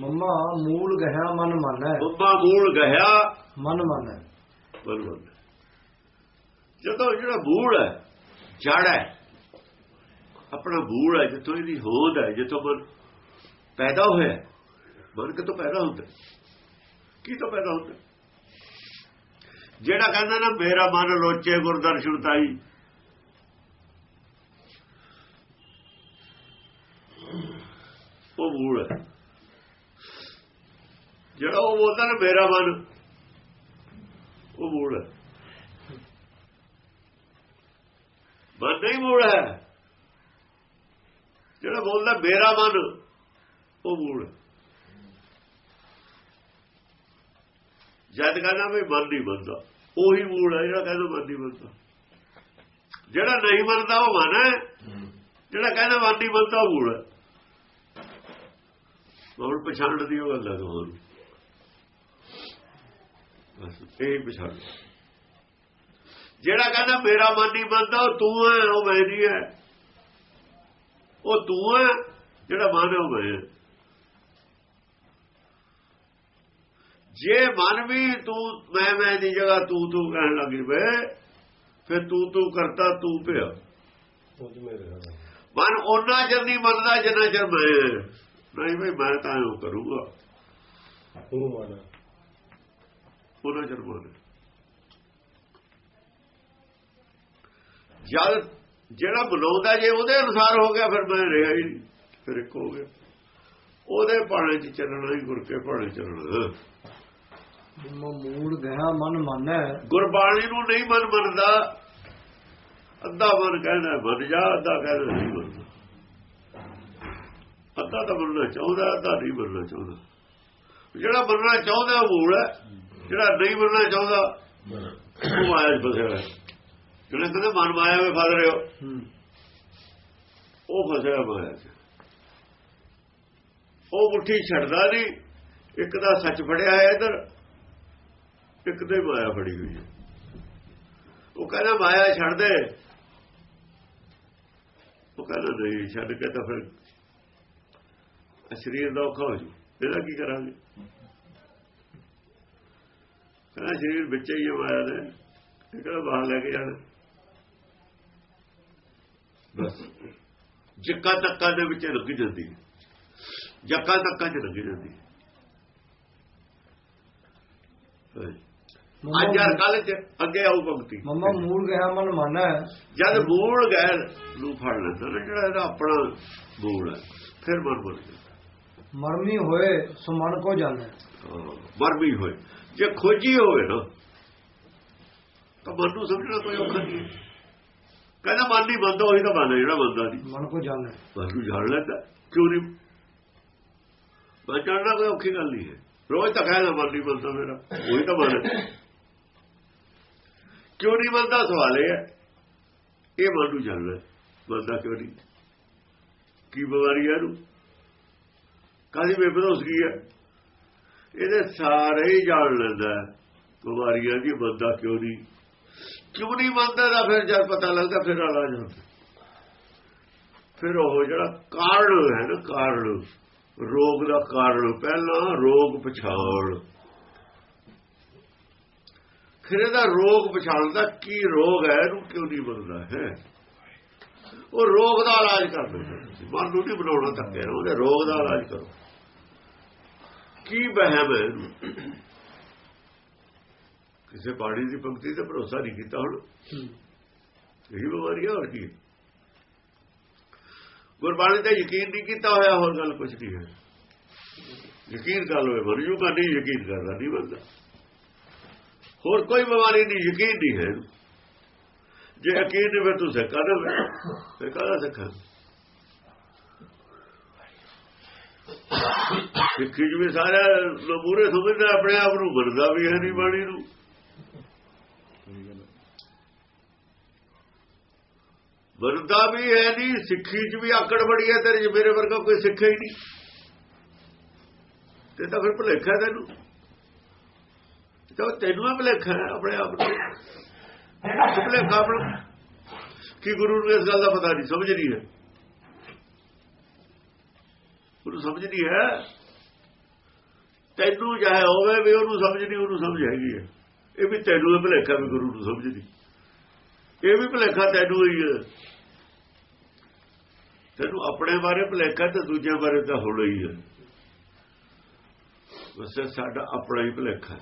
ਮੰਮਾ ਮੂਲ ਗਹਿਆ ਮਨ ਮੰਨੈ ਬੰਬਾ ਮੂਲ ਗਹਿਆ ਮਨ ਮੰਨੈ ਮੰਨ ਜਦੋਂ ਜਿਹੜਾ ਮੂਲ ਹੈ ਜੜ ਹੈ ਆਪਣਾ ਮੂਲ ਹੈ ਜਿੱਥੋਂ ਇਹਦੀ ਹੋਂਦ ਹੈ ਜਿੱਥੋਂ ਮਨ ਪੈਦਾ ਹੋਇਆ। ਮਨ ਕਿਤੋਂ ਪੈਦਾ ਹੁੰਦਾ? ਕੀ ਤੋਂ ਪੈਦਾ ਹੁੰਦਾ? ਜਿਹੜਾ ਕਹਿੰਦਾ ਨਾ ਮੇਰਾ ਮਨ ਲੋਚੇ ਗੁਰਦਰਸ਼ਨ ਤਾਈ ਉਹ ਮੂਲ ਹੈ ਜਿਹੜਾ ਉਹ ਬੋਲਦਾ ਨਾ, ਮੇਰਾ ਮਨ, ਉਹ ਮੂਲ ਹੈ। ਮਨ ਨਹੀਂ ਮੂਲ ਹੈ। ਜਿਹੜਾ ਬੋਲਦਾ, ਮੇਰਾ ਮਨ, ਉਹ ਮੂਲ ਹੈ। ਜਦ ਕਹਿੰਦਾ ਵੀ ਮਨ ਨਹੀਂ ਮੰਨਦਾ, ਉਹੀ ਮੂਲ ਹੈ, ਜਿਹੜਾ ਕਹਿੰਦਾ ਮਨ ਨਹੀਂ ਮੰਨਦਾ। ਜਿਹੜਾ ਨਹੀਂ ਮੰਨਦਾ, ਉਹ ਮਨ ਹੈ। ਜਿਹੜਾ ਕਹਿੰਦਾ ਮਨ ਨਹੀਂ ਮੰਨਦਾ, ਉਹ ਮੂਲ ਹੈ। ਹੁਣ ਪਛਾਣਨ ਦੀ ਉਹ ਗੱਲ ਹੈ ਤੁਹਾਨੂੰ। ਇਹ ਪਛਾਣ ਜਿਹੜਾ ਕਹਿੰਦਾ ਮੇਰਾ ਮਨ ਨਹੀਂ ਮੰਨਦਾ, ਉਹ ਤੂੰ ਹੈ ਉਹ ਮੈਂ ਨਹੀਂ ਹੈ ਉਹ ਤੂੰ ਹੈ ਜਿਹੜਾ ਮਨ ਹੈ ਉਹ ਮੈਂ ਜੇ ਮਨ ਵੀ ਤੂੰ, ਮੈਂ ਮੈਂ ਦੀ ਜਗ੍ਹਾ ਤੂੰ ਤੂੰ ਕਹਿਣ ਲੱਗ ਪਏ ਫਿਰ ਤੂੰ ਤੂੰ ਕਰਤਾ, ਤੂੰ ਪਿਆ। ਮਨ ਉਹਨਾਂ ਚਿਰ ਨਹੀਂ ਮੰਨਦਾ ਜਿੰਨਾ ਚਿਰ ਮੈਂ ਨਹੀਂ ਬਈ, ਮੈਂ ਤਾਂ ਉਹ ਕਰੂੰਗਾ। ਉਹਨਾਂ ਚਿਰ ਮੰਨ ਜਦ ਜਿਹੜਾ ਬੁਲਾਉਂਦਾ ਜੇ ਉਹਦੇ ਅਨੁਸਾਰ ਹੋ ਗਿਆ ਫਿਰ ਮੈਂ ਰਿਹਾ ਹੀ ਫਿਰ ਇੱਕ ਹੋ ਗਿਆ। ਉਹਦੇ ਪਾਣੇ ਚ ਚੱਲਣਾ ਹੀ ਗੁਰ ਕੇ ਪਾਣੇ ਚੱਲਣਾ। ਮੰਮਾ ਮੂਲ ਗਹਿਆ ਮਨ ਮੰਨੈ। ਗੁਰਬਾਣੀ ਨੂੰ ਨਹੀਂ ਮਨ ਮੰਨਦਾ ਅੱਧਾ ਮਨ ਕਹਿੰਦਾ ਮੰਨ ਜਾ ਅੱਧਾ ਕਹਿੰਦਾ ਨਹੀਂ ਮੰਨਦਾ। ਅੱਧਾ ਤਾਂ ਮੰਨਣਾ ਚਾਹੁੰਦਾ ਅੱਧਾ ਨਹੀਂ ਮੰਨਣਾ ਚਾਹੁੰਦਾ। ਜਿਹੜਾ ਮੰਨਣਾ ਚਾਹੁੰਦਾ ਉਹ ਮੂਲ ਹੈ। ਜਿਹੜਾ ਨਹੀਂ ਮੰਨਣਾ ਚਾਹੁੰਦਾ ਉਹ ਮਾਇਆ 'ਚ ਫਸਿਆ ਹੋਇਆ। ਜਿਹੜਾ ਕਹਿੰਦਾ ਮਨ ਮਾਇਆ ਵਿੱਚ ਫਸ ਰਹੇ ਹੋ ਉਹ ਫਸਿਆ ਮਾਇਆ 'ਚ। ਉਹ ਮੁੱਠੀ ਛੱਡਦਾ ਨਹੀਂ ਇੱਕ ਦਾ ਸੱਚ ਫੜਿਆ ਹੈ ਇਧਰ ਇੱਕ ਤੇ ਮਾਇਆ ਫੜੀ ਹੋਈ ਹੈ। ਉਹ ਕਹਿੰਦਾ ਮਾਇਆ ਛੱਡ ਦੇ। ਉਹ ਕਹਿੰਦਾ ਨਹੀਂ ਛੱਡ ਕੇ ਤਾਂ ਫਿਰ ਸਰੀਰ ਦਾ ਔਖਾ ਹੋ ਜੂ। ਇਹਦਾ ਕੀ ਕਰਾਂਗੇ? ਕਹਿੰਦਾ ਸਰੀਰ ਵਿੱਚ ਹੀ ਹੈ ਮਾਇਆ ਇਹ ਕਿਹੜਾ ਬਾਹਰ ਲੈ ਕੇ ਜਾਣਾ? ਬਸ। ਜਿੱਕਾ ਤੱਕਾ ਦੇ ਵਿੱਚ ਲੱਗੀ ਜਾਂਦੀ ਹੈ। ਜੱਕਾ ਤੱਕਾ ਚ ਲੱਗੀ ਜਾਂਦੀ। ਅੱਜ ਯਾਰ ਕੱਲ ਚ ਅੱਗੇ ਆਉ ਭਗਤੀ। ਮੰਮਾ ਮੂਲ ਗਹਿਆ ਮਨ ਮੰਨੈ। ਜਦ ਮੂਲ ਗੈਰ ਨੂੰ ਫੜ ਲੈਂਦਾ ਨਾ ਜਿਹੜਾ ਇਹਦਾ ਆਪਣਾ ਮੂਲ ਹੈ ਫਿਰ ਮਨ ਬਣ ਜਾਂਦਾ। ਮਰਮੀ ਹੋਏ ਸੋ ਮਨ ਕੋ ਜਾਣੈ। ਹਾਂ, ਮਰ ਵੀ ਹੋਏ। ਜੇ ਖੋਜੀ ਹੋਵੇ ਨਾ ਤਾਂ ਮਨ ਨੂੰ ਸਮਝਣਾ ਕੋਈ ਔਖਾ ਨਹੀਂ। ਕਹਿੰਦਾ ਮਨ ਨਹੀਂ ਬੰਦਾ ਉਹੀ ਤਾਂ ਹੈ ਜਿਹੜਾ ਬੰਦਾ ਨਹੀਂ। ਮਨ ਕੋ ਜਾਣੈ ਮਨ ਨੂੰ ਜਾਣ ਲੈਂਦਾ ਕਿਉਂ ਨਹੀਂ? ਮੈਂ ਜਾਣਨਾ ਕੋਈ ਔਖੀ ਗੱਲ ਨਹੀਂ ਹੈ। ਰੋਜ਼ ਤਾਂ ਕਹਿੰਦਾ ਮਨ ਨਹੀਂ ਬੰਦਾ ਮੇਰਾ ਉਹੀ ਤਾਂ ਮਨ ਕਿਉਂ ਨਹੀਂ ਬੰਦਾ ਸਵਾਲ ਇਹ ਹੈ। ਇਹ ਮਨ ਨੂੰ ਜਾਣਨਾ ਬੰਦਾ ਕਿਉਂ ਨਹੀਂ? ਕੀ ਬਿਮਾਰੀ ਹੈ ਇਹਨੂੰ? ਕਾਹਦੀ ਬੇਬਦੋਸ ਕੀ ਹੈ? ਇਹਦੇ ਸਾਰੇ ਹੀ ਜਾਣ ਲੈਂਦਾ ਹੈ। ਬਿਮਾਰੀਆਂ ਦੀ ਬੰਦਾ ਕਿਉਂ ਨਹੀਂ? ਕਿਉਂ ਨਹੀਂ ਮੰਨਦਾ ਤਾਂ ਫਿਰ ਜਦ ਪਤਾ ਲੱਗਦਾ, ਫਿਰ ਇਲਾਜ ਹੁੰਦਾ ਫਿਰ ਉਹ ਜਿਹੜਾ ਕਾਰਨ ਹੈ ਨਾ ਕਾਰਨ ਰੋਗ ਦਾ ਕਾਰਨ ਪਹਿਲਾਂ ਰੋਗ ਪਛਾਣ। ਫਿਰ ਇਹਦਾ ਰੋਗ ਪਛਾਣਦਾ ਕੀ ਰੋਗ ਹੈ? ਇਹਨੂੰ ਕਿਉਂ ਨਹੀਂ ਬਣਦਾ ਹੈ? ਉਹ ਰੋਗ ਦਾ ਇਲਾਜ ਕਰਦੇ ਮਨ ਨੂੰ ਨਹੀਂ ਬਣਾਉਣਾ ਧੱਕੇ ਉਹਦੇ ਰੋਗ ਦਾ ਇਲਾਜ ਕਰੋ। ਕੀ ਵਹਿਮ ਹੈ? ਕਿਸੇ ਬਾਣੀ ਦੀ ਪੰਕਤੀ ਤੇ ਭਰੋਸਾ ਨਹੀਂ ਕੀਤਾ ਹੁਣ। ਇਹੀ ਬਿਮਾਰੀ ਹੈ ਹੋਰ ਕੀ? ਗੁਰਬਾਣੀ ਤੇ ਯਕੀਨ ਨਹੀਂ ਕੀਤਾ ਹੋਇਆ, ਹੋਰ ਗੱਲ ਕੁਝ ਨਹੀਂ ਹੈ। ਯਕੀਨ ਗੱਲ ਹੋਵੇ ਮਰ ਜੂਗਾ ਨਹੀਂ ਯਕੀਨ ਕਰਦਾ ਨਹੀਂ ਬੰਦਾ। ਹੋਰ ਕੋਈ ਬਿਮਾਰੀ ਨਹੀਂ, ਯਕੀਨ ਨਹੀਂ ਹੈ। ਜੇ ਯਕੀਨ ਨਹੀਂ ਫਿਰ ਤੂੰ ਸਿੱਖਾ ਨਾ ਫਿਰ ਕਾਹਦਾ ਸਿੱਖਾ? ਸਿੱਖੀ ਜਿਵੇਂ ਸਾਰਾ ਲਬੂਰੇ ਸਮਝਦਾ ਆਪਣੇ ਆਪ ਨੂੰ ਬਣਦਾ ਵੀ ਹੈ ਨਹੀਂ ਬਾਣੀ ਨੂੰ। ਵਰਦਾ ਵੀ ਹੈ ਨਹੀਂ ਸਿੱਖੀ 'ਚ ਵੀ ਆਕੜ ਬੜੀ ਹੈ ਤੇਰੇ 'ਚ ਮੇਰੇ ਵਰਗਾ ਕੋਈ ਸਿੱਖਿਆ ਹੀ ਨਹੀਂ ਤੇ ਤਾਂ ਫਿਰ ਭੁਲੇਖਾ ਹੈ ਤੈਨੂੰ। ਤਾਂ ਤੈਨੂੰ ਹੀ ਭੁਲੇਖਾ ਹੈ ਆਪਣੇ ਆਪ ਨੂੰ। ਭੁਲੇਖਾ ਆਪਣਾ? ਕੀ ਗੁਰੂ ਨੂੰ ਇਸ ਗੱਲ ਦਾ ਪਤਾ ਨਹੀਂ ਸਮਝ ਨਹੀਂ ਹੈ। ਉਹਨੂੰ ਸਮਝ ਨਹੀਂ ਹੈ। ਤੈਨੂੰ ਚਾਹੇ ਹੋਵੇ ਵੀ ਉਹਨੂੰ ਸਮਝ ਨਹੀਂ, ਉਹਨੂੰ ਸਮਝ ਹੈਗੀ ਹੈ। ਇਹ ਵੀ ਤੈਨੂੰ ਇਹ ਭੁਲੇਖਾ ਵੀ ਗੁਰੂ ਨੂੰ ਸਮਝ ਇਹ ਵੀ ਭੁਲੇਖਾ ਤੈਨੂੰ ਹੀ ਹੈ। ਤੈਨੂੰ ਆਪਣੇ ਬਾਰੇ ਭੁਲੇਖਾ ਤੇ ਦੂਜਿਆਂ ਬਾਰੇ ਤਾਂ ਹੋਣਾ ਹੀ ਹੈ। ਵਸੇ ਸਾਡਾ ਆਪਣਾ ਹੀ ਭੁਲੇਖਾ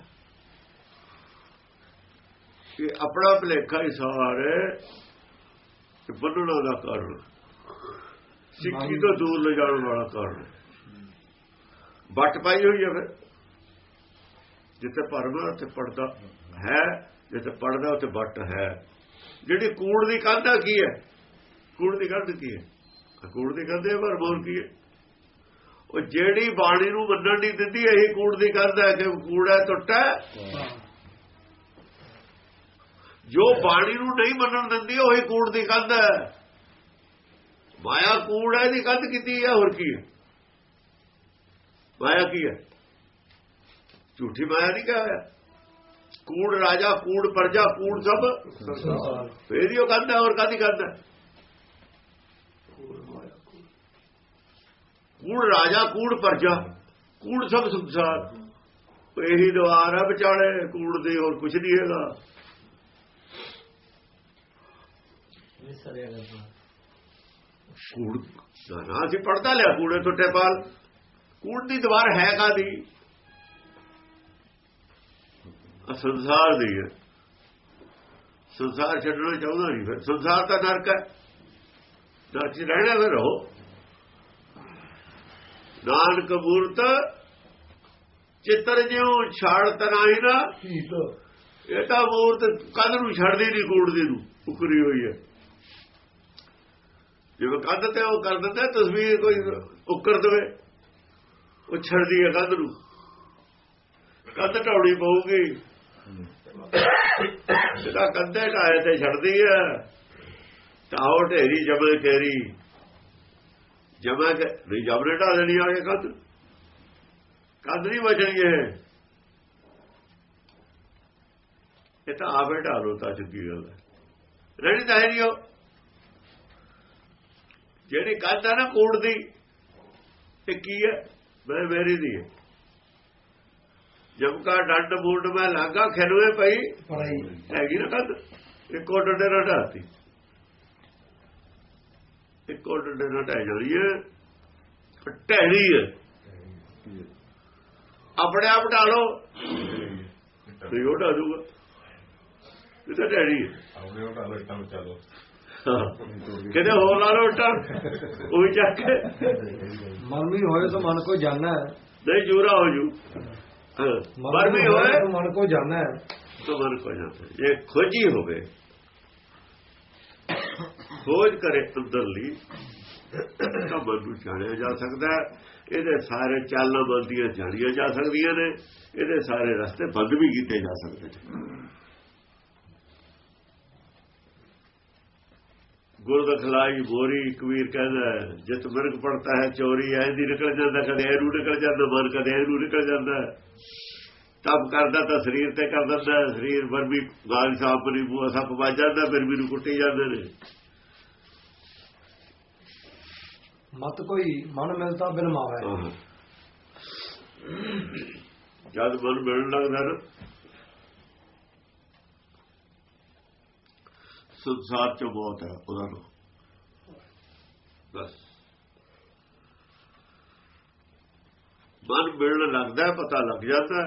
ਇਹ ਆਪਣਾ ਭੁਲੇਖਾ ਹੀ ਸਾਰੇ ਬੰਨਣਾ ਦਾ ਕਾਰਨ। ਸਿੱਖੀ ਤੋਂ ਦੂਰ ਲੈ ਜਾਣ ਵਾਲਾ ਕਾਰਨ ਵੱਟ ਪਾਈ ਹੋਈ ਹੈ ਫਿਰ। ਜਿੱਥੇ ਭਰਮ ਹੈ, ਉੱਥੇ ਪੜਦਾ ਹੈ, ਜਿੱਥੇ ਪੜਦਾ ਉੱਥੇ ਵੱਟ ਹੈ। ਜਿਹੜੀ ਕੂੜ ਦੀ ਕੰਧ ਆ, ਕੀ ਹੈ? ਕੂੜ ਦੀ ਕੰਧ ਕੀ ਹੈ? ਕੂੜ ਦੀ ਕੰਧ ਹੈ, ਪਰ ਬੋਲ ਕੀ ਹੈ? ਉਹ ਜਿਹੜੀ ਬਾਣੀ ਨੂੰ ਮੰਨਣ ਨਹੀਂ ਦਿੰਦੀ, ਇਹੀ ਕੂੜ ਦੀ ਕੰਧ ਹੈ ਕਿ ਕੂੜਾ ਟੁੱਟਾ ਹੈ। ਜੋ ਬਾਣੀ ਨੂੰ ਨਹੀਂ ਮੰਨਣ ਦਿੰਦੀ, ਉਹੀ ਕੂੜ ਦੀ ਕੰਧ ਹੈ। ਮਾਇਆ ਕੂੜ ਹੈ ਦੀ ਕੰਧ ਕੀਤੀ ਹੈ? ਹੋਰ ਕੀ ਹੈ? ਮਾਇਆ ਕੀ ਹੈ? ਝੂਠੀ ਮਾਇਆ ਨਹੀਂ ਕਹਾਂ ਕੂੜ ਰਾਜਾ ਕੂੜ ਪਰਜਾ ਕੂੜ ਸਭ। ਫੇਰ ਹੀ ਉਹ ਹੈ ਹੋਰ ਕਾਦੀ ਹੈ ਕੂੜ ਰਾਜਾ ਕੂੜ ਪਰਜਾ ਕੂੜ ਸਭ ਸੰਸਾਰ। ਇਹੀ ਦਵਾਰ ਹੈ ਵਿਚਾਲੇ ਕੂੜ ਦੇ ਹੋਰ ਕੁਝ ਨਹੀਂ ਹੈਗਾ। ਕੂੜ ਦਾ ਨਾ ਅਸੀਂ ਪੜਦਾ ਲਿਆ ਕੂੜੇ ਟੁੱਟੇ ਪਾਲ ਕੂੜ ਦੀ ਦੀਵਾਰ ਹੈ ਕਾਦੀ ਸੰਸਾਰ ਦੀ ਹੈ। ਸੰਸਾਰ ਛੱਡਣਾ ਚਾਹੁੰਦਾ ਨਹੀਂ ਫਿਰ। ਸੰਸਾਰ ਤਾਂ ਨਰਕ ਹੈ। ਨਰਕ ਰਹਿਣਾ ਫਿਰ ਰਹੋ ਨਾਨਕ ਮੂਰਤ ਚਿੱਤਰ ਜਿਉ ਛਾੜ ਤਨਾਈ ਨਾ। ਇਹ ਤਾਂ ਮੂਰਤ ਕੰਧ ਨੂੰ ਛੱਡਦੀ ਨਹੀਂ ਕੂੜ ਦੀ ਨੂੰ। ਉਕਰੀ ਹੋਈ ਹੈ। ਜਿਵੇਂ ਕੰਧ ਤੇ ਉਹ ਕਰ ਦਿੰਦਾ ਤਸਵੀਰ ਕੋਈ ਉੱਕਰ ਦੇਵੇ। ਉਹ ਛੱਡਦੀ ਹੈ ਕੰਧ ਨੂੰ। ਕੰਧ ਢਾਉਣੀ ਪਊਗੀ। ਜਿਹੜਾ ਕੰਧੇ ਢਾਏ ਤੇ ਛੱਡਦੀ ਹੈ ਤਾਂ ਉਹ ਢੇਰੀ ਜਮੇ ਕੇਰੀ ਜਮਾ ਕੇ ਜਮਰੇ ਢਾ ਦੇਣੀ ਆ ਕੇ ਕੰਧ? ਕੰਧ ਨਹੀਂ ਬਚਣਗੇ ਇਹ। ਤਾਂ ਆਪੇ ਢਾਲੋ ਤਾਂ ਚੁੱਕੀ ਗੱਲ ਹੈ ਰਹਿਣੀ ਤਾਂ ਹੈ ਨਹੀਂ ਉਹ। ਜਿਹੜੀ ਕੰਧ ਹੈ ਨਾ ਕੂੜ ਦੀ ਇਹ ਕੀ ਹੈ ਮੈਂ ਮੇਰੀ ਦੀ ਹੈ ਜਬ ਕਾ ਡੰਡ ਬੂਟ ਮੈਂ ਲਾਗਾ ਖਿਲਵੇ ਪਈ। ਪੜਾਈ। ਹੈਗੀ ਨਾ ਕੰਧ ਇੱਕੋ ਡੰਡੇ ਨਾਲ ਢਾਤੀ। ਇੱਕੋ ਡੰਡੇ ਨਾਲ ਢਹਿ ਜਾਣੀ ਹੈ ਢਹਿਣੀ ਹੈ ਆਪਣੇ ਆਪ ਢਾਲੋ ਤੇ ਉਹ ਢਾ ਦੂਗਾ। ਇਹ ਤਾਂ ਢਹਿਣੀ ਹੈ ਆਪਣੇ ਉਹ ਢਾਲੋ ਇੱਟਾਂ ਵਿੱਚ ਚਲੋ ਕਿਤੇ ਹੋਰ ਲਾ ਲੋ ਢਾ ਉਹ ਚੱਕ ਮਨ ਵੀ ਹੋਏ ਤਾਂ ਮਨ ਕੋ ਜਾਣਾ। ਹੈ ਨਹੀਂ ਜੂਰਾ ਹੋ ਜੂ। ਮਰ ਵੀ ਹੋਏ। ਮਨ ਕੋ ਜਾਣਾ ਹੈ। ਤੋ ਮਨ ਕੋ ਜਾਣਾ ਜੇ ਖੋਜੀ ਹੋਵੇ ਖੋਜ ਕਰੇ ਅੰਦਰਲੀ ਤਾਂ ਮਨ ਨੂੰ ਜਾਣਿਆ ਜਾ ਸਕਦਾ ਇਹਦੇ ਸਾਰੇ ਚਾਲਾਂ ਬੰਦੀਆਂ ਜਾਣੀਆਂ ਜਾ ਸਕਦੀਆਂ ਨੇ। ਇਹਦੇ ਸਾਰੇ ਰਸਤੇ ਬੰਦ ਵੀ ਕੀਤੇ ਜਾ ਸਕਦੇ ਨੇ। ਗੁਰਦਖਲਾਈ ਬੋਰੀ ਕਬੀਰ ਕਹਿੰਦਾ ਜਿਤ ਮਿਰਗ ਪੜਤਾ ਹੈ ਚੋਰੀ ਐ ਦੀ ਨਿਕਲ ਜਾਂਦਾ ਕਦੇ ਐਰੂ ਨਿਕਲ ਜਾਂਦਾ ਮਨ ਕਦੇ ਐਰੂ ਨਿਕਲ ਜਾਂਦਾ। ਤਪ ਕਰਦਾ ਤਾਂ ਸਰੀਰ ਤੇ ਕਰ ਦਿੰਦਾ ਸਰੀਰ ਪਰ ਵੀ ਗਾਲ ਸਾਫ਼ ਨਹੀਂ ਬੂਆ ਸੱਪ ਵੱਜ ਜਾਂਦਾ ਫਿਰ ਵੀ ਨੂੰ ਕੁੱਟੀ ਜਾਂਦੇ ਨੇ। ਮਤ ਕੋਈ ਮਨ ਮਿਲਤਾ ਬਿਨ ਮਾਵੇ। ਜਦ ਮਨ ਮਿਲਣ ਲੱਗਦਾ ਨਾ ਸੰਸਾਰ ਚ ਬਹੁਤ ਹੈ ਉਹਨਾਂ ਨੂੰ ਬਸ। ਮਨ ਮਿਲਣ ਲੱਗਦਾ, ਪਤਾ ਲੱਗ ਜਾਂਦਾ।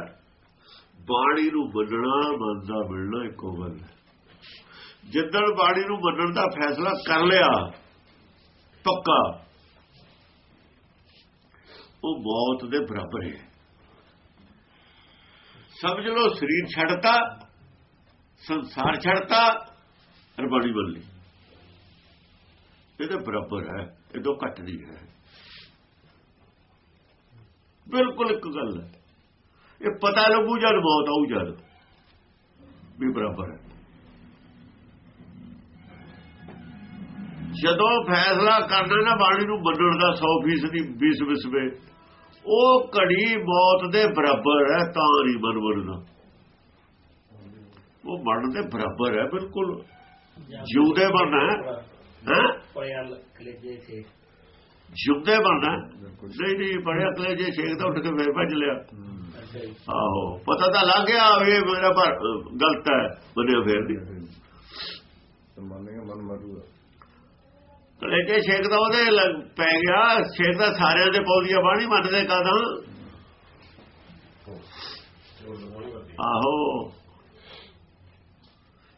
ਬਾਣੀ ਨੂੰ ਮੰਨਣਾ, ਮਨ ਦਾ ਮਿਲਣਾ ਇੱਕੋ ਗੱਲ ਹੈ। ਜਿੱਦਣ ਬਾਣੀ ਨੂੰ ਮੰਨਣ ਦਾ ਫੈਸਲਾ ਕਰ ਲਿਆ, ਪੱਕਾ, ਉਹ ਮੌਤ ਦੇ ਬਰਾਬਰ ਹੈ। ਸਮਝ ਲਓ, ਸਰੀਰ ਛੱਡਤਾ, ਸੰਸਾਰ ਛੱਡਤਾ ਰਬਾਣੀ ਬਣ ਇਹਦੇ ਬਰਾਬਰ ਹੈ, ਇਹ ਦੋ ਘੱਟ ਨਹੀਂ ਹੈ। ਬਿਲਕੁਲ ਇੱਕ ਗੱਲ ਹੈ। ਇਹ ਪਤਾ ਲੱਗੂ ਜਦ ਮੌਤ ਆਊ ਜਦ ਵੀ ਬਰਾਬਰ ਹੈ। ਜਦੋਂ ਫੈਸਲਾ ਕਰਨਾ ਨਾ ਬਾਣੀ ਨੂੰ ਮੰਨਣ ਦਾ 100% ਦੀ 20 ਵਿਸਵੇ, ਉਹ ਘੜੀ ਮੌਤ ਦੇ ਬਰਾਬਰ ਹੈ, ਤਾਂ ਨਹੀਂ ਮਨ ਬਣਦਾ ਉਹ ਮਰਨ ਦੇ ਬਰਾਬਰ ਹੈ, ਬਿਲਕੁਲ। ਜਿਉਂਦੇ ਬਣਨਾ ਹੈ? ਹੈਂ? ਪੜਿਆਲ ਕਲੇਜੇ ਸੇ ਜਿਉਂਦੇ ਬਣਨਾ। ਨਹੀਂ ਨਹੀਂ ਪੜਿਆ ਕਲੇ ਜੇ ਛੇਕ ਤਾਂ ਉੱਠ ਕੇ ਫੇਰ ਭੱਜ ਲਿਆ। ਆਹੋ ਪਤਾ ਤਾਂ ਲੱਗ ਗਿਆ ਵੀ ਇਹ ਮੇਰਾ ਪਰ ਗਲਤ ਹੈ ਬੰਦੇ ਫੇਰ ਦੀ ਮੰਨੇਗਾ ਮਨ ਮਾਰੂਗਾ। ਕਲੇਜੇ ਛੇਕ ਦਾ ਉਹਦੇ ਪੈ ਗਿਆ ਛੇਕ ਦਾ ਸਾਰਿਆਂ ਦੇ ਪੌੜੀਆਂ ਬਾਣੀ ਮੰਨਦੇ ਕਾਦਾਂ ਆਹੋ।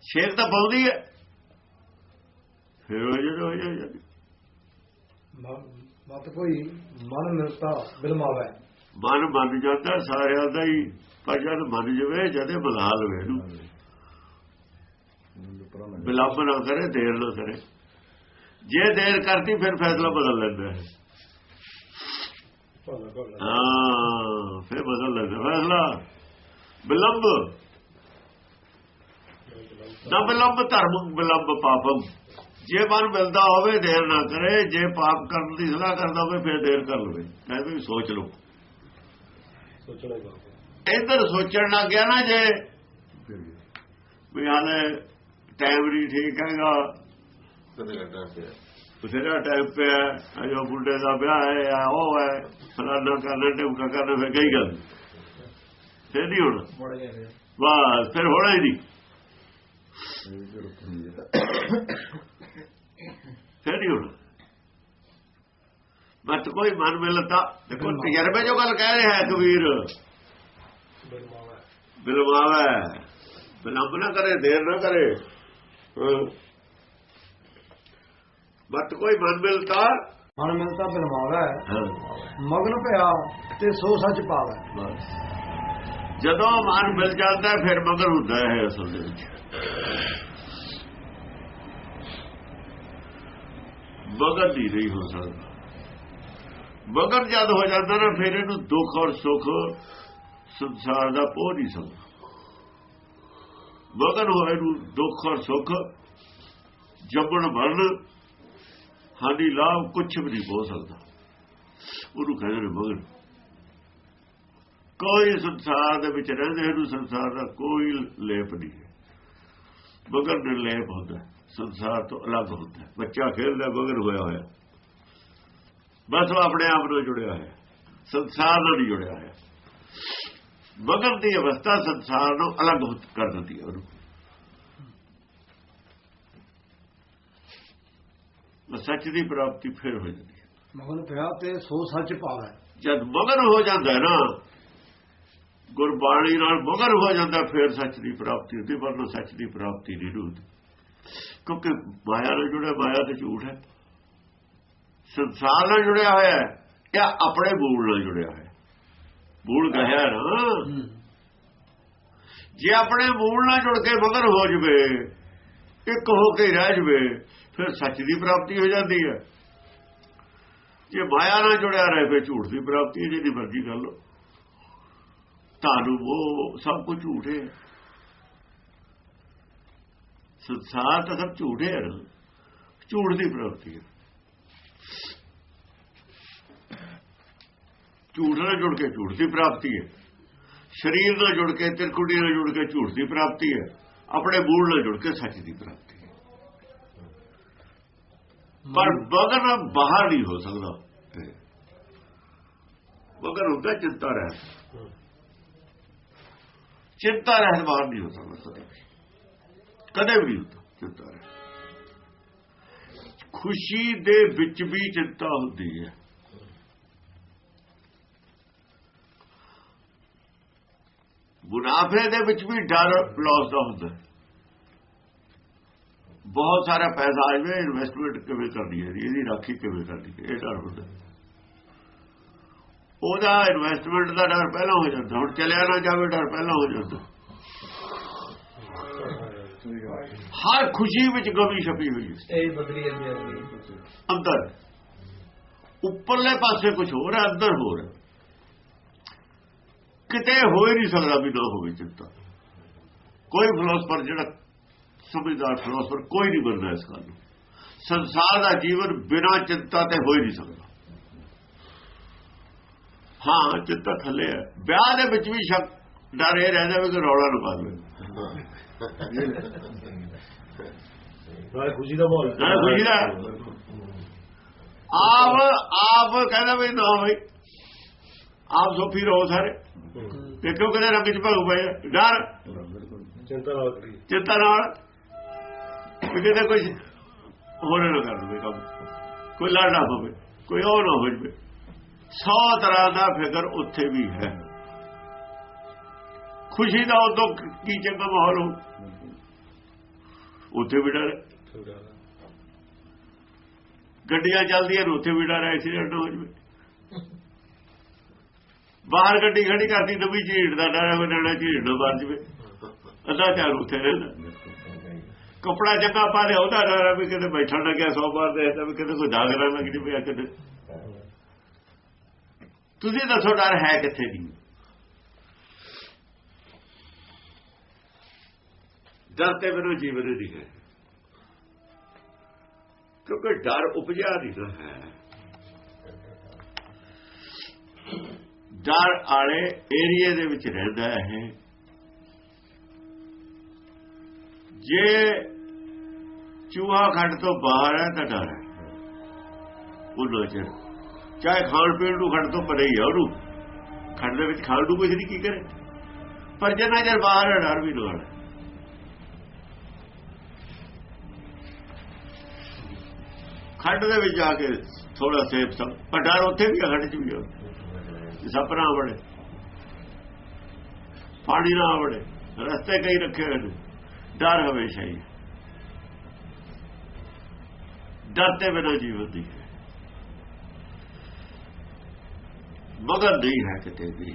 ਛੇਕ ਤਾਂ ਪਾਉਂਦੀ ਹੈ। ਫਿਰ ਉਹ ਜਦੋਂ ਹੋ ਜਾਂਦੀ ਮਤ ਕੋਈ ਮਨ ਮਿਲਤਾ ਬਿਲਮਾਵੇ ਮਨ ਮੰਨ ਜਾਂਦਾ ਸਾਰਿਆਂ ਦਾ ਹੀ ਪਰ ਜਦ ਮੰਨ ਜਵੇ ਜਦੇ ਬੁਲਾ ਲਵੇ ਨੂੰ ਬਿਲੰਬ ਨਾ ਕਰੇ ਦੇਰ ਨਾ ਕਰੇ। ਜੇ ਦੇਰ ਕਰਤੀ ਫਿਰ ਫੈਸਲਾ ਬਦਲ ਲੈਂਦਾ ਹੈ ਹਾਂ ਫਿਰ ਬਦਲ ਲੈਂਦਾ ਫੈਸਲਾ। ਬਿਲੰਬ। ਨਾ ਬਿਲੰਬ ਧਰਮ ਬਿਲੰਬ ਪਾਪਮ। ਜੇ ਮਨ ਮਿਲਦਾ ਹੋਵੇ ਦੇਰ ਨਾ ਕਰੇ ਜੇ ਪਾਪ ਕਰਨ ਦੀ ਸਲਾਹ ਕਰਦਾ ਹੋਵੇ ਫਿਰ ਦੇਰ ਕਰ ਲਵੇ। ਕਹਿੰਦੇ ਵੀ ਸੋਚ ਲਓ। ਸੋਚਣਾ ਹੀ ਬਾਤ ਇੱਧਰ ਸੋਚਣ ਲੱਗ ਗਿਆ ਨਾ ਜੇ ਵੀ ਹਾਲੇ ਟਾਈਮ ਨਹੀਂ ਠੀਕ ਹੈਗਾ। ਕਦੇ ਘਟਾ ਪਿਆ? ਬਥੇਰਾ ਟਾਈਮ ਪਿਆ ਅਜੋ ਬੁੱਢੇ ਦਾ ਵਿਆਹ ਹੈ ਆ ਉਹ ਹੈ ਫਲਾਣਾ ਕਰਨਾ ਟਿਮਕਾ ਕਰਨਾ ਫਿਰ ਕਈ ਗੱਲ। ਫਿਰ ਨਹੀਂ ਹੋਣਾ। ਬਸ ਫਿਰ ਹੋਣਾ ਹੀ ਨਹੀਂ। ਇਹ ਵੀ ਰੁਕ ਨਹੀਂ ਹੈ। ਫਿਰ ਨਹੀਂ ਹੋਣਾ। ਮਤ ਕੋਈ ਮਨ ਮਿਲਦਾ ਦੇਖੋ ਤਜਰਬੇ ਜੋ ਗੱਲ ਕਹਿ ਰਿਹਾ ਹੈ ਕਬੀਰ। ਬਿਲਵਾਵੇ ਬਿਲੰਬ ਨਾ ਕਰੇ ਦੇਰ ਨਾ ਕਰੇ। ਮਤ ਕੋਈ ਮਨ ਮਿਲਦਾ ਮਨ ਮਿਲਤਾ ਬਿਲਮਾਵੇ ਹਾਂ। ਮਗਨ ਭਇਆ ਤੇ ਸੋ ਸੱਚ ਪਾਵੇ ਜਦੋਂ ਮਨ ਮਿਲ ਜਾਂਦਾ ਫਿਰ ਮਗਰ ਹੁੰਦਾ ਹੈ ਅਸਲ ਦੇ ਵਿੱਚ। ਮਗਰ ਨਹੀਂ ਰਹੀ ਹੋ ਸਕਦਾ। ਮਗਰ ਜਦ ਹੋ ਜਾਂਦਾ ਨਾ ਫਿਰ ਇਹਨੂੰ ਦੁੱਖ ਔਰ ਸੁੱਖ ਸੰਸਾਰ ਦਾ ਪੋਹ ਨਹੀਂ ਸਕਦਾ ਮਗਰ ਹੋਏ ਨੂੰ ਦੁੱਖ ਔਰ ਸੁੱਖ ਜੰਮਣ ਮਰਨ ਹਾਨੀ ਲਾਭ ਕੁਝ ਵੀ ਨਹੀਂ ਹੋ ਸਕਦਾ। ਉਹਨੂੰ ਕਹਿੰਦੇ ਨੇ ਮਗਰ ਕੋਈ ਸੰਸਾਰ ਦੇ ਵਿੱਚ ਰਹਿੰਦੇ ਨੂੰ ਸੰਸਾਰ ਦਾ ਕੋਈ ਲੇਪ ਨਹੀਂ ਹੈ। ਮਗਰ ਨਿਰਲੇਪ ਹੁੰਦਾ ਹੈ, ਸੰਸਾਰ ਤੋਂ ਅਲੱਗ ਹੁੰਦਾ ਹੈ। ਬੱਚਾ ਖੇਡਦਾ ਮਗਰ ਹੋਇਆ ਹੋਇਆ। ਬਸ ਉਹ ਆਪਣੇ ਆਪ ਨਾਲ ਜੁੜਿਆ ਹੋਇਆ ਸੰਸਾਰ ਨਾਲ ਜੁੜਿਆ ਹੋਇਆ ਮਗਰ ਦੀ ਅਵਸਥਾ ਸੰਸਾਰ ਨੂੰ ਅਲੱਗ ਹੋ- ਕਰ ਦਿੰਦੀ ਹੈ ਉਹਨੂੰ। ਸੱਚ ਦੀ ਪ੍ਰਾਪਤੀ ਫਿਰ ਹੋ ਜਾਂਦੀ ਹੈ। ਮਗਨ ਭਇਆ ਤੇ ਸੋ ਸੱਚ ਪਾਵੇ ਜਦ ਮਗਨ ਹੋ ਜਾਂਦਾ ਹੈ ਨਾ ਗੁਰਬਾਣੀ ਨਾਲ ਮਗਨ ਹੋ ਜਾਂਦਾ ਫਿਰ ਸੱਚ ਦੀ ਪ੍ਰਾਪਤੀ ਹੁੰਦੀ ਪਰ ਸੱਚ ਦੀ ਪ੍ਰਾਪਤੀ ਨਹੀਂ ਹੁੰਦੀ। ਕਿਉਂਕਿ ਮਾਇਆ ਨਾਲ ਜੁੜਿਆ, ਮਾਇਆ ਤੇ ਝੂਠ ਹੈ। ਸੰਸਾਰ ਨਾਲ ਜੁੜਿਆ ਹੋਇਆ ਹੈ ਜਾਂ ਆਪਣੇ ਮੂਲ ਨਾਲ ਜੁੜਿਆ ਹੋਇਆ ਹੈ? ਮੂਲ ਨਾ ਜੇ ਆਪਣੇ ਬੂਲ ਨਾਲ ਜੁੜ ਕੇ ਮਗਰ ਹੋ ਜਵੇ, ਇੱਕ ਹੋ ਕੇ ਰਹਿ ਜਵੇ, ਫਿਰ ਸੱਚ ਦੀ ਪ੍ਰਾਪਤੀ ਹੋ ਜਾਂਦੀ ਹੈ। ਜੇ ਮਾਇਆ ਨਾਲ ਜੁੜਿਆ ਰਹੇ, ਫਿਰ ਝੂਠ ਦੀ ਪ੍ਰਾਪਤੀ ਹੈ, ਜਿਹਦੀ ਮਰਜ਼ੀ ਕਰ ਲੋ ਤੁਹਾਨੂੰ ਉਹ ਸਭ ਕੁਝ ਝੂਠ ਹੈ। ਸੰਸਾਰ ਤਾਂ ਸਭ ਝੂਠ ਹੈ ਝੂਠ ਦੀ ਪ੍ਰਾਪਤੀ ਹੈ। ਝੂਠ ਨਾਲ ਜੁੜ ਕੇ ਝੂਠ ਦੀ ਪ੍ਰਾਪਤੀ ਹੈ। ਸਰੀਰ ਨਾਲ ਜੁੜ ਕੇ, ਤਿਰਕੁੜੀ ਨਾਲ ਜੁੜ ਕੇ ਝੂਠ ਦੀ ਪ੍ਰਾਪਤੀ ਹੈ। ਆਪਣੇ ਮੂਲ ਨਾਲ ਜੁੜ ਕੇ ਸੱਚ ਦੀ ਪ੍ਰਾਪਤੀ ਹੈ। ਪਰ ਬਗਨ ਬਾਹਰ ਨਹੀਂ ਹੋ ਸਕਦਾ। ਬਗਨ ਹੁੰਦਾ ਚਿੰਤਾ ਰਹਿ ਚਿੰਤਾ ਰਹਿਤ ਬਾਹਰ ਨਹੀਂ ਹੋ ਸਕਦਾ। ਕਦੇ ਵੀ ਚਿੰਤਾ ਰਹਿਤ ਖੁਸ਼ੀ ਦੇ ਵਿੱਚ ਵੀ ਚਿੰਤਾ ਹੁੰਦੀ ਹੈ। ਮੁਨਾਫੇ ਦੇ ਵਿੱਚ ਵੀ ਡਰ ਲਾਸ ਦਾ ਹੁੰਦਾ ਬਹੁਤ ਸਾਰਾ ਪੈਸਾ ਆ ਜਾਵੇ ਇਨਵੈਸਟਮੈਂਟ ਕਿਵੇਂ ਕਰਨੀ ਹੈ ਇਹਦੀ ਰਾਖੀ ਕਿਵੇਂ ਕਰਨੀ ਹੈ, ਇਹ ਡਰ ਹੁੰਦਾ ਉਹਦਾ ਇਨਵੈਸਟਮੈਂਟ ਦਾ ਡਰ ਪਹਿਲਾਂ ਹੋ ਜਾਂਦਾ, ਹੁਣ ਚਲਿਆ ਨਾ ਜਾਵੇ, ਡਰ ਪਹਿਲਾਂ ਹੋ ਜਾਂਦਾ। ਹਰ ਖੁਸ਼ੀ ਵਿੱਚ ਗਮੀ ਛਪੀ ਹੋਈ ਹੈ। ਇਹ ਬਦਲੀ ਜਾਂਦੀ ਹੈ ਅੰਦਰ। ਉੱਪਰਲੇ ਪਾਸੇ ਕੁਝ ਹੋਰ ਹੈ ਅੰਦਰ ਹੋਰ ਹੈ। ਕਿਤੇ ਹੋ ਹੀ ਨਹੀਂ ਸਕਦਾ ਵੀ ਨਾ ਹੋਵੇ ਚਿੰਤਾ। ਕੋਈ ਫਿਲਾਸਫਰ ਜਿਹੜਾ ਸਮਝਦਾਰ ਫਿਲਾਸਫਰ ਕੋਈ ਨਹੀਂ ਬਣਦਾ ਇਸ ਗੱਲ ਨੂੰ। ਸੰਸਾਰ ਦਾ ਜੀਵਨ ਬਿਨਾਂ ਚਿੰਤਾ ਤੇ ਹੋ ਹੀ ਨਹੀਂ ਸਕਦਾ। ਹਾਂ ਚਿੰਤਾ ਥੱਲੇ ਹੈ। ਵਿਆਹ ਦੇ ਵਿੱਚ ਵੀ ਸ਼ੱਕ ਡਰ ਇਹ ਰਹਿੰਦਾ ਵੀ ਕਿ ਰੌਲਾ ਨਾ ਪਾ ਲਵੇ ਨਾਲੇ ਖੁਸ਼ੀ ਦਾ ਮਾਹੌਲ। ਨਾਲੇ ਖੁਸ਼ੀ ਦਾ ਆਪ ਆਪ ਕਹਿੰਦਾ ਵੀ ਨਾ ਬਈ। ਆਪ ਸੋਫੀ ਰਹੋ ਸਾਰੇ। ਦੇਖੋ ਕਿਤੇ ਰੰਗ ਚ ਭਗ ਪਏ। ਡਰ। ਬਿਲਕੁਲ ਚਿੰਤਾ ਨਾਲ ਚਿੰਤਾ ਨਾਲ। ਕਿਤੇ ਕੁਝ ਹੋਰ ਨਾ ਕਰ ਦਵੇ ਕੰਮ। ਕੋਈ ਲੜ ਨਾ ਹੋਵੇ ਕੋਈ ਉਹ ਨਾ ਹੋ ਜਵੇ। ਸੌ ਤਰ੍ਹਾਂ ਦਾ ਫਿਕਰ ਉੱਥੇ ਵੀ ਹੈ। ਖੁਸ਼ੀ ਦਾ ਉਦੋਂ ਕੀ ਚੰਗਾ ਮਾਹੌਲ ਹੋ। ਉੱਥੇ ਵੀ ਡਰ। ਗੱਡੀਆਂ ਚੱਲਦੀਆਂ ਨੇ ਉੱਥੇ ਵੀ ਡਰ ਐਕਸੀਡੈਂਟ ਹੋ ਜਵੇ। ਬਾਹਰ ਗੱਡੀ ਖੜੀ ਕਰਦੀ ਨਵੀਂ ਝੀੜ ਦਾ ਡਰ ਹੈ ਨੇੜੇ ਝੀੜ ਨਾ ਵੱਜ ਜਵੇ। ਅੱਧਾ ਚਾਰ ਉੱਥੇ ਰਹਿੰਦਾ। ਕਪੜਾ ਚੰਗਾ ਪਾ ਲਿਆ ਉਹਦਾ ਡਰ ਵੀ ਕਿਤੇ ਬੈਠਣ ਲੱਗਿਆ ਸੌ ਵਾਰ ਦੇਖਦਾ ਵੀ ਕਿਤੇ ਕੋਈ ਨਾ ਲੱਗ ਜਵੇ ਕਿਤੇ। ਤੁਸੀਂ ਦੱਸੋ ਡਰ ਹੈ ਕਿੱਥੇ ਦੀ ਡਰ ਤੇ ਬਿਨਾਂ ਜੀਵਨ ਨਹੀਂ ਹੈ। ਕਿਉਂਕਿ ਡਰ ਉਪਜਿਆ ਨਹੀਂ ਨਾ ਹੈ। ਡਰ ਵਾਲੇ ਏਰੀਏ ਦੇ ਵਿੱਚ ਰਹਿੰਦਾ ਹੈ। ਜੇ ਚੂਹਾ ਖੱਡ ਤੋਂ ਬਾਹਰ ਹੈ ਤਾਂ ਡਰ ਹੈ। ਉਹ ਲੋਚਰ ਚਾਹੇ ਖਾਣ ਪੀਣ ਨੂੰ ਖੱਡ ਤੋਂ ਪਰੇ ਹੀ ਆ ਉਹਨੂੰ। ਖੱਡ ਦੇ ਵਿੱਚ ਖਾਣ ਨੂੰ ਕੁਝ ਨਹੀਂ ਕੀ ਕਰੇ। ਪਰ ਜਿੰਨਾ ਚਿਰ ਬਾਹਰ ਹੈ, ਡਰ ਵੀ ਨਾਲ ਹੈ ਖੰਡ ਦੇ ਵਿੱਚ ਜਾ ਕੇ ਥੋੜਾ ਸੇਬ ਸਭ ਪਰ ਡਰ ਉੱਥੇ ਵੀ ਆ, ਖੱਡ 'ਚ ਵੀ ਆ। ਸੱਪ ਨਾ ਵੜੇ ਪਾਣੀ ਨਾ ਵੜੇ ਰਸਤੇ ਕਈ ਰੱਖੇ ਹੋਏ ਨੇ। ਡਰ ਹਮੇਸ਼ਾ ਹੀ ਡਰ ਤੇ ਬਿਨਾਂ ਜੀਵਨ ਦੀ ਹੈ। ਮਗਰ ਨਹੀਂ ਹੈ ਕਿਤੇ ਵੀ।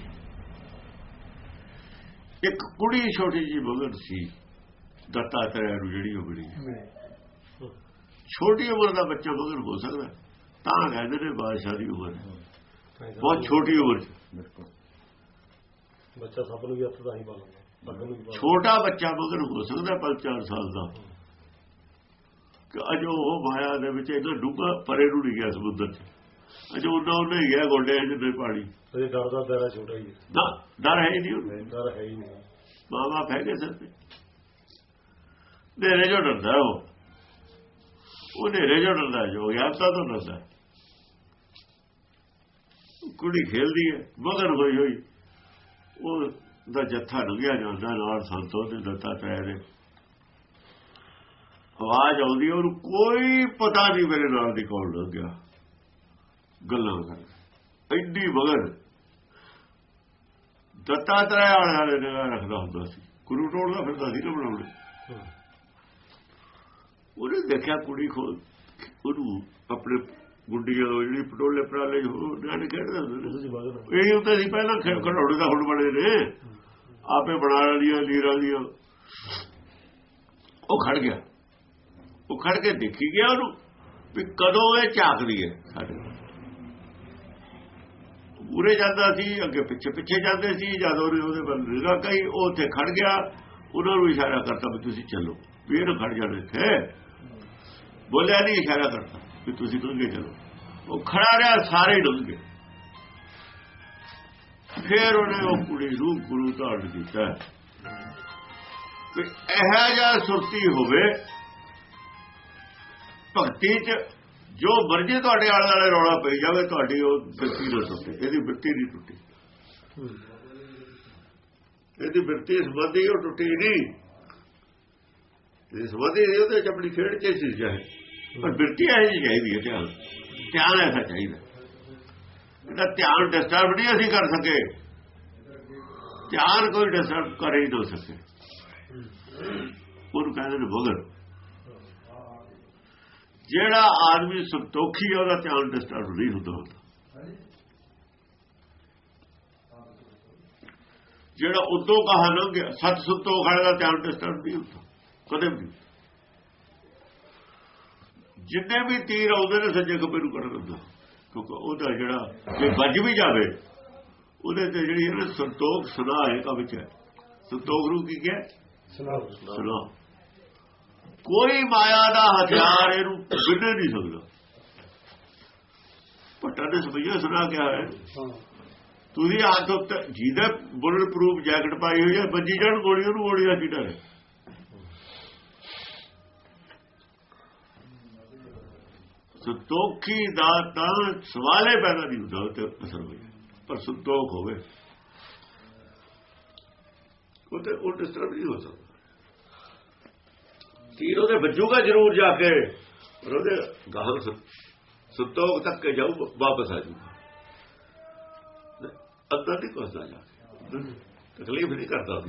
ਇੱਕ ਕੁੜੀ ਛੋਟੀ ਜੀ ਮਗਰ ਸੀ ਦੱਤਾਤਰੇయ ਨੂੰ ਜਿਹੜੀ ਉਹ ਬੜੀ ਛੋਟੀ ਉਮਰ ਦਾ ਬੱਚਾ ਮਗਰ ਹੋ ਸਕਦਾ। ਤਾਂ ਕਹਿੰਦੇ ਨੇ ਬਾਦਸ਼ਾਹ ਦੀ ਉਮਰ। ਹੈ। ਬਹੁਤ ਛੋਟੀ ਉਮਰ 'ਚ ਬਿਲਕੁਲ। ਬੱਚਾ ਸਭ ਨੂੰ ਵੀ ਹੱਥ ਦਾ ਹੀ ਪਾ ਲੈਂਦਾ। ਪੱਗ ਨੂੰ ਵੀ ਪਾ ਛੋਟਾ ਬੱਚਾ ਮਗਰ ਹੋ ਸਕਦਾ 5-4 ਸਾਲ ਦਾ। ਕਿ ਅਜੋ ਉਹ ਮਾਇਆ ਦੇ ਵਿੱਚ ਇਹਨਾਂ ਡੂੰਘਾ ਪਰੇ ਨੂੰ ਨਹੀਂ ਗਿਆ ਸਮੁੰਦਰ 'ਚ। ਅਜੋ ਉਹਨਾਂ ਉਹਨੇ ਹੀ ਗਿਆ ਗੋਡੇ ਜਿੰਨੇ ਪਾਣੀ। ਇਹ ਡਰ ਦਾ ਦਾਇਰਾ ਛੋਟਾ ਹੀ ਹੈ। ਨਾ ਡਰ ਹੈ ਹੀ ਨਹੀਂ ਉਹਨੂੰ। ਡਰ ਹੈ ਹੀ ਨਹੀਂ। ਮਾਂ ਬਾਪ ਹੈਗੇ ਸਿਰ ਤੇ ਨੇਰੇ ਜੋ ਡਰਦਾ ਉਹ। ਉਹ ਨੇਰੇ ਜੋ ਡਰਦਾ ਜੋ ਗਿਆਨਤਾ ਤੋਂ ਡਰਦਾ ਕੁੜੀ ਖੇਲਦੀ ਹੈ ਮਗਰ ਹੋਈ ਹੋਈ। ਉਹ ਦਾ ਜੱਥਾ ਲੰਘਿਆ ਜਾਂਦਾ ਨਾਲ ਸੰਤੋ ਦੇ ਦਿੱਤਾ ਪੈ ਦੇ ਆਵਾਜ਼ ਆਉਂਦੀ ਹੈ, ਉਹਨੂੰ ਕੋਈ ਪਤਾ ਨਹੀਂ ਮੇਰੇ ਨਾਲ ਦੀ ਕੌਣ ਲੰਘ ਗੱਲਾਂ ਕਰ। ਐਡੀ ਮਗਰ ਦੱਤਾਤਰੇ ਵਾਲੇ ਵਾਲੇ ਨਿਗਾਹ ਰੱਖਦਾ ਹੁੰਦਾ ਸੀ। ਗੁਰੂ ਟੋੜਦਾ ਫਿਰਦਾ ਸੀ ਨਾ ਬਣਾਉਣੇ। ਉਹਨੇ ਦੇਖਿਆ ਕੁੜੀ ਖੋਲ ਉਹਨੂੰ ਆਪਣੇ ਗੁੱਡੀਆਂ ਉਹ ਜਿਹੜੀ ਪਟੋਲੇ ਪਰਾਲੇ ਉਹ ਨਿਆਣੇ ਖੇਡਦੇ ਇਹ ਉੱਤੇ ਸੀ ਪਹਿਲਾਂ ਖੇ- ਖਿਡੌਣੇ ਦਾ ਹੁਣ ਬਣੇ ਨੇ। ਆਪੇ ਬਣਾ ਲਿਆ ਲੀਰਾਂ ਦੀਆਂ। ਉਹ ਖੜ ਗਿਆ। ਉਹ ਖੜ ਕੇ ਦੇਖੀ ਗਿਆ ਉਹਨੂੰ ਵੀ ਕਦੋਂ ਇਹ ਝਾਕਦੀ ਹੈ ਸਾਡੇ ਪੂਰੇ ਜਾਂਦਾ ਸੀ ਅੱਗੇ ਪਿੱਛੇ ਪਿੱਛੇ ਜਾਂਦੇ ਸੀ ਜਦ ਉਹਦੇ ਵੱਲ ਨਿਗਾਹ ਕਈ ਉਹ ਉੱਥੇ ਖੜ ਗਿਆ। ਉਹਨਾਂ ਨੂੰ ਇਸ਼ਾਰਾ ਕਰਤਾ ਵੀ ਤੁਸੀਂ ਚੱਲੋ। ਵੀ ਇਹਨੂੰ ਖੜ ਜਾਣੇ ਇੱਥੇ। ਬੋਲਿਆ ਨਹੀਂ ਇਸ਼ਾਰਾ ਕਰਤਾ ਵੀ ਤੁਸੀਂ ਲੰਘੇ ਚਲੋ। ਉਹ ਖੜਾ ਰਿਹਾ, ਸਾਰੇ ਡੁੱਲ ਗਏ ਫਿਰ ਉਹਨੇ ਉਹ ਕੁੜੀ ਨੂੰ ਗੁਰੂ ਧਾਰਨ ਕੀਤਾ ਕਿ ਇਹ ਜਿਹਾ ਸੁਰਤੀ ਹੋਵੇ, ਭਗਤੀ ਚ ਜੋ ਮਰਜ਼ੀ ਤੁਹਾਡੇ ਆਲੇ ਵਾਲੇ ਰੌਲਾ ਪਈ ਜਾਵੇ, ਤੁਹਾਡੀ ਉਹ ਬਿਰਤੀ ਨਾ ਟੁੱਟੇ, ਇਹਦੀ ਬਿਰਤੀ ਨਹੀਂ ਟੁੱਟੀ। ਇਹਦੀ ਬਿਰਤੀ ਸੰਬੰਧੀ ਉਹ ਟੁੱਟੀ ਨਹੀਂ। ਇਸ ਸੰਬੰਧੀ ਨਹੀਂ ਉਹਦੇ ਚ ਆਪਣੀ ਖੇਡ ਚ ਸੀ ਜਾਏ ਪਰ ਬਿਰਤੀ ਇਹ ਜਿਹੀ ਚਾਹੀਦੀ ਹੈ, ਧਿਆਨ। ਧਿਆਨ ਐਸਾ ਚਾਹੀਦਾ। ਇਹਦਾ ਧਿਆਨ ਡਿਸਟਰਬ ਨਹੀਂ ਅਸੀਂ ਕਰ ਸਕੇ। ਧਿਆਨ ਕੋਈ ਡਿਸਟਰਬ ਕਰ ਹੀ ਨਾ ਸਕੇ। ਉਹਨੂੰ ਕਹਿੰਦੇ ਨੇ ਬਗਰ ਜਿਹੜਾ ਆਦਮੀ ਸੰਤੋਖੀ ਹੈ ਉਹਦਾ ਧਿਆਨ ਡਿਸਟਰਬ ਨਹੀਂ ਹੁੰਦਾ ਹੁੰਦਾ। ਜਿਹੜਾ ਉਦੋਂ ਕਹਾ ਨਾ ਗਿਆ ਸਤ ਸੁਤੋ ਖੜੇ ਦਾ ਧਿਆਨ ਡਿਸਟਰਬ ਨਹੀਂ ਹੁੰਦਾ। ਕਦੇ ਵੀ ਜਿੰਨੇ ਵੀ ਤੀਰ ਆਉਂਦੇ ਨੇ ਸੱਜੇ ਖੱਬੇ ਨੂੰ ਕੱਢ ਦਿੰਦਾ। ਕਿਉਂਕਿ ਉਹਦਾ ਜਿਹੜਾ ਜੇ ਵੱਜ ਵੀ ਜਾਵੇ ਉਹਦੇ ਤੇ ਜਿਹੜੀ ਹੈ ਨਾ ਸੰਤੋਖ ਸਦਾ ਹੈ ਕਾ ਵਿੱਚ ਹੈ। ਸੰਤੋਖ ਰੂ ਕੀ ਹੈ ਸੁਣਾਓ ਸੁਣੋ ਕੋਈ ਮਾਇਆ ਦਾ ਹਥਿਆਰ ਇਹਨੂੰ ਵਿੰਨ ਨਹੀਂ ਸਕਦਾ। ਪੱਟਾ ਦੇ ਸਭਈਆ ਸੁਣਾ ਕਿਹਾ ਹੈ। ਤੁਸੀਂ ਹੱਥ ਉੱਤੇ ਜਿਹਦੇ ਬੁਲਟ ਪ੍ਰੂਫ ਜੈਕਟ ਪਾਈ ਹੋਈ ਹੈ ਬੱਜੀ ਜਾਣ ਗੋਲੀ ਉਹਨੂੰ ਗੋਲੀ ਦਾ ਕੀ ਡਰ ਹੈ। ਸੰਤੋਖੀ ਦਾ ਤਾਂ ਸਵਾਲੇ ਪੈਦਾ ਨਹੀਂ ਹੁੰਦਾ ਤੇ ਅਸਰ ਹੋਇਆ। ਪਰ ਸੰਤੋਖ ਹੋਵੇ। ਉਹ ਉਹ ਡਿਸਟਰਬ ਨਹੀਂ ਹੋ ਸਕਦਾ। ਤੀਰ ਉਹਦੇ ਵੱਜੂਗਾ ਜ਼ਰੂਰ ਜਾ ਕੇ, ਪਰ ਉਹਦੇ ਗਾਹਕ ਸ- ਸੰਤੋਖ ਤੱਕ ਕੇ ਜਾਊ ਵਾਪਸ ਆ ਜੂਗਾ ਅੱਧਾ ਨਹੀਂ ਪਹੁੰਚਦਾ ਜਾ ਕੇ। ਤਕਲੀਫ ਨਹੀਂ ਕਰਦਾ